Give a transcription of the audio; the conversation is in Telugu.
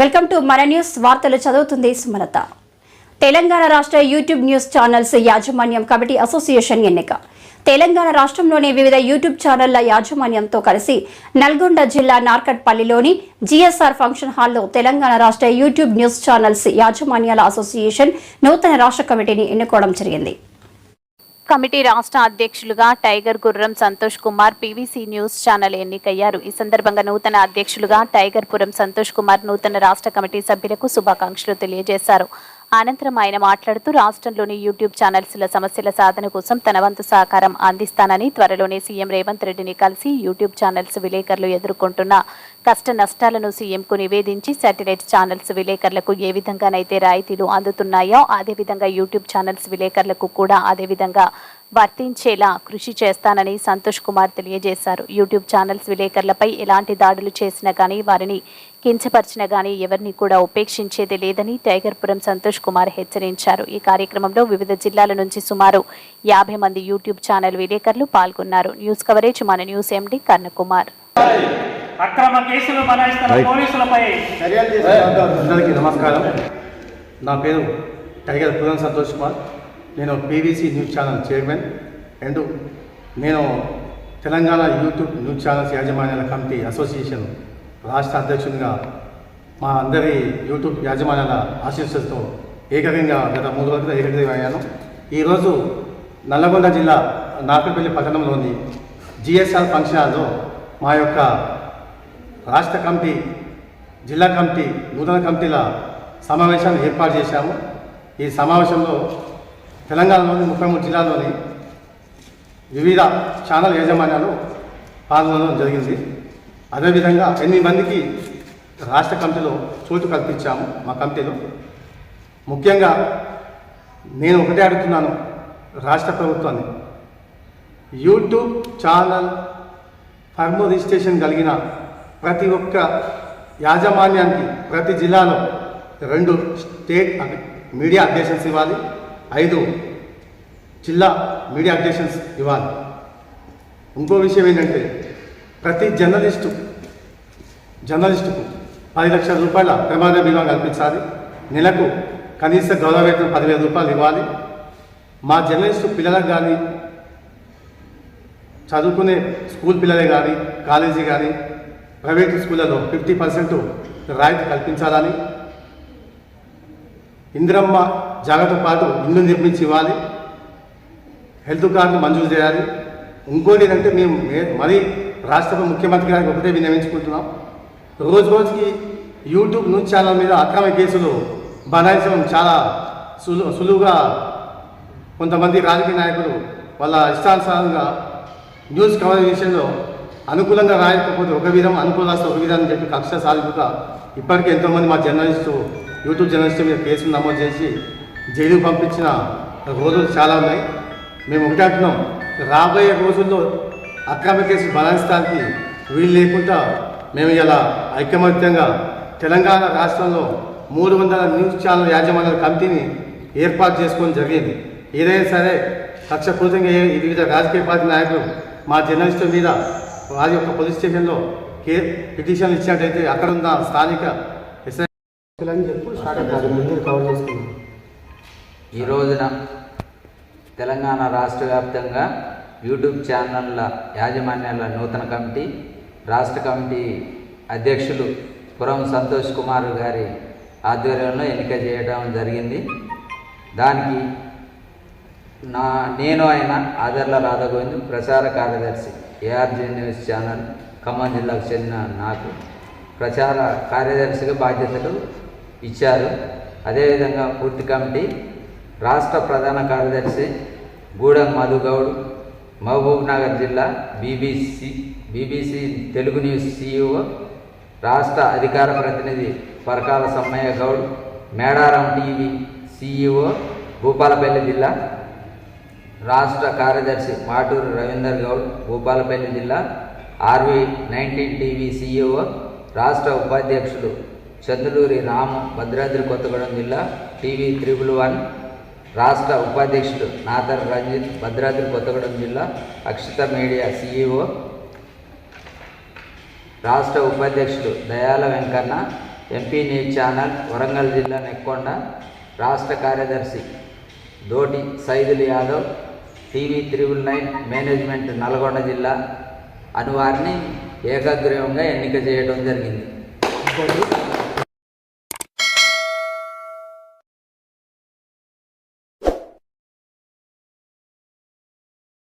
వెల్కమ్ టు మన న్యూస్. వార్తలు చదువుతుంది సుమలత. తెలంగాణ రాష్ట్ర యూట్యూబ్ న్యూస్ ఛానల్స్ యాజమాన్యం కమిటీ అసోసియేషన్ ఎన్నిక. తెలంగాణ రాష్ట్రంలోని వివిధ యూట్యూబ్ ఛానళ్ళ యాజమాన్యంతో కలిసి నల్గొండ జిల్లా నార్కట్పల్లిలోని జీఎస్ఆర్ ఫంక్షన్ హాల్లో తెలంగాణ రాష్ట్ర యూట్యూబ్ న్యూస్ ఛానల్స్ యాజమాన్యాల అసోసియేషన్ నూతన రాష్ట్ర కమిటీని ఎన్నుకోవడం జరిగింది. కమిటీ రాష్ట్ర అధ్యక్షులుగా tiger Gurram Santosh Kumar PVC news channel ఎన్నికయ్యారు. ఈ సందర్భంగా నూతన అధ్యక్షులుగా టైగర్ పురం సంతోష్ కుమార్ నూతన రాష్ట్ర కమిటీ సభ్యులకు శుభాకాంక్షలు తెలియజేశారు. అనంతరం ఆయన మాట్లాడుతూ రాష్ట్రంలోని యూట్యూబ్ ఛానల్స్ల సమస్యల సాధన కోసం తన వంతు సహకారం అందిస్తానని త్వరలోనే సీఎం రేవంత్ రెడ్డిని కలిసి యూట్యూబ్ ఛానల్స్ విలేకరులు ఎదుర్కొంటున్న కష్ట నష్టాలను సీఎంకు నివేదించి శాటిలైట్ ఛానల్స్ విలేకరులకు ఏ విధంగానైతే రాయితీలు అందుతున్నాయో అదేవిధంగా యూట్యూబ్ ఛానల్స్ విలేకరులకు కూడా అదేవిధంగా వర్తించేలా కృషి చేస్తానని సంతోష్ కుమార్ తెలియజేశారు. యూట్యూబ్ ఛానల్స్ విలేకరులపై ఎలాంటి దాడులు చేసినా కానీ వారిని కించపరిచినా కానీ ఎవరిని కూడా ఉపేక్షించేది లేదని టైగర్పురం సంతోష్ కుమార్ హెచ్చరించారు. ఈ కార్యక్రమంలో వివిధ జిల్లాల నుంచి సుమారు యాభై మంది యూట్యూబ్ ఛానల్ విలేకరులు పాల్గొన్నారు. న్యూస్ కవరేజ్ మన న్యూస్ ఎండి కర్ణకుమార్ అక్రమ కేసులు పోలీసులపై చర్యలు తీసుకున్న అందరికీ నమస్కారం. నా పేరు టైగర్ పురం సంతోష్ కుమార్. నేను PVC news channel chairman and నేను తెలంగాణ యూట్యూబ్ న్యూస్ ఛానల్స్ యాజమాన్యాల కమిటీ అసోసియేషన్ రాష్ట్ర అధ్యక్షునిగా మా అందరి యూట్యూబ్ యాజమాన్యాల ఆశీస్సులతో ఏకంగా గత మూడు రోజులుగా ఏకగ్రీవం అయ్యాను. ఈరోజు నల్లగొండ జిల్లా నాకపల్లి పట్టణంలోని జిఎస్ఆర్ ఫంక్షన్ హాల్లో మా యొక్క రాష్ట్ర కమిటీ జిల్లా కమిటీ నూతన కమిటీల సమావేశాన్ని ఏర్పాటు చేశాము. ఈ సమావేశంలో తెలంగాణలోని ముప్పై మూడు జిల్లాల్లోని వివిధ ఛానల్ యాజమాన్యాలు పాల్గొనడం జరిగింది. అదేవిధంగా ఎనిమిది మందికి రాష్ట్ర కమిటీలో చోటు కల్పించాము మా కమిటీలో. ముఖ్యంగా నేను ఒకటే అడుగుతున్నాను రాష్ట్ర ప్రభుత్వాన్ని. యూట్యూబ్ ఛానల్ ఫర్మ్ రిజిస్ట్రేషన్ కలిగిన ప్రతి ఒక్క యాజమాన్యానికి ప్రతి జిల్లాలో రెండు స్టేట్ మీడియా అప్డేషన్స్ ఇవ్వాలి. ఐదు జిల్లా మీడియా అప్డేషన్స్ ఇవ్వాలి. ఇంకో విషయం ఏంటంటే ప్రతి జర్నలిస్టు జర్నలిస్టుకు పది లక్షల రూపాయల ప్రమాద బీమా కల్పించాలి. నెలకు కనీస గౌరవ వేతనం పదివేల రూపాయలు ఇవ్వాలి. మా జర్నలిస్టు పిల్లలకు కానీ చదువుకునే స్కూల్ పిల్లలే కానీ కాలేజీ కానీ ప్రైవేట్ స్కూళ్ళలో ఫిఫ్టీ పర్సెంట్ రాయితీ కల్పించాలని ఇందిరమ్మ జాగ్రత్త పాటు ఇల్లు నిర్మించి ఇవ్వాలి. హెల్త్ కార్డు మంజూరు చేయాలి. ఇంకోటి ఏంటంటే మేము మరీ రాష్ట్ర ముఖ్యమంత్రి గారికి ఒకటే విన్నవించుకుంటున్నాం. రోజు రోజుకి యూట్యూబ్ న్యూస్ ఛానల్ మీద అక్రమ కేసులు బనాయించడం చాలా సులు సులువుగా కొంతమంది రాజకీయ నాయకులు వాళ్ళ ఇష్టానుసారంగా న్యూస్ కవరేజ్ విషయంలో అనుకూలంగా రాయకపోతే ఒక విధం అనుకూలాస్తే ఒక విధానం చెప్పి కక్ష సాధింపుగా ఇప్పటికే ఎంతోమంది మా జర్నలిస్టు యూట్యూబ్ జర్నలిస్ట్ మీద కేసులు నమోదు చేసి జైలుకు పంపించిన రోజులు చాలా ఉన్నాయి. మేము ఒకటి అంటున్నాం రాబోయే రోజుల్లో అక్రమ కేసులు బలాయిస్తానికి వీలు లేకుండా మేము ఇలా ఐకమత్యంగా తెలంగాణ రాష్ట్రంలో మూడు వందల న్యూస్ ఛానల్ యాజమాన్యాల కమిటీని ఏర్పాటు చేసుకోవడం జరిగింది. ఏదైనా సరే కక్షపూరితంగా వివిధ రాజకీయ పార్టీ నాయకులు మా జర్నలిస్టుల మీద వారి యొక్క పోలీస్ స్టేషన్లో కే పిటిషన్ ఇచ్చినట్టయితే అక్కడ ఉన్న స్థానిక ఈ రోజున తెలంగాణ రాష్ట్ర వ్యాప్తంగా యూట్యూబ్ ఛానళ్ళ యాజమాన్యాల నూతన కమిటీ రాష్ట్ర కమిటీ అధ్యక్షులు పురం సంతోష్ కుమార్ గారి ఆధ్వర్యంలో ఎన్నిక చేయడం జరిగింది. దానికి నా నేను ఆయన ఆదర్ల రాధగోవింద్ ప్రచార కార్యదర్శి ఏఆర్జీ న్యూస్ ఛానల్ ఖమ్మం జిల్లాకు చెందిన నాకు ప్రచార కార్యదర్శిగా బాధ్యతలు ఇచ్చారు. అదేవిధంగా పూర్తి కమిటీ రాష్ట్ర ప్రధాన కార్యదర్శి గూడెం మధుగౌడ్ మహబూబ్ నగర్ జిల్లా BBC BBC Telugu news CEO రాష్ట్ర అధికార ప్రతినిధి పరకాల సమ్మయ్య గౌడ్ మేడారం టీవీ సీఈఓ భూపాలపల్లి జిల్లా రాష్ట్ర కార్యదర్శి మాటూరు రవీందర్ గౌడ్ భూపాలపల్లి జిల్లా ఆర్వి నైన్టీన్ టీవీ సీఈఓ రాష్ట్ర ఉపాధ్యక్షులు చంద్రలూరి రాము భద్రాద్రి కొత్తగూడెం జిల్లా టీవీ త్రిబుల్ వన్ రాష్ట్ర ఉపాధ్యక్షులు నాదర్ రంజిత్ భద్రాద్రి కొత్తగూడెం జిల్లా అక్షిత మీడియా సీఈఓ రాష్ట్ర ఉపాధ్యక్షుడు Dayala Venkanna MP news channel Warangal జిల్లా నెక్కొండ రాష్ట్ర కార్యదర్శి Doti Saidul Yadav TV triple nine management Nalgonda జిల్లా అనువారిని వారిని ఎన్నిక చేయడం జరిగింది.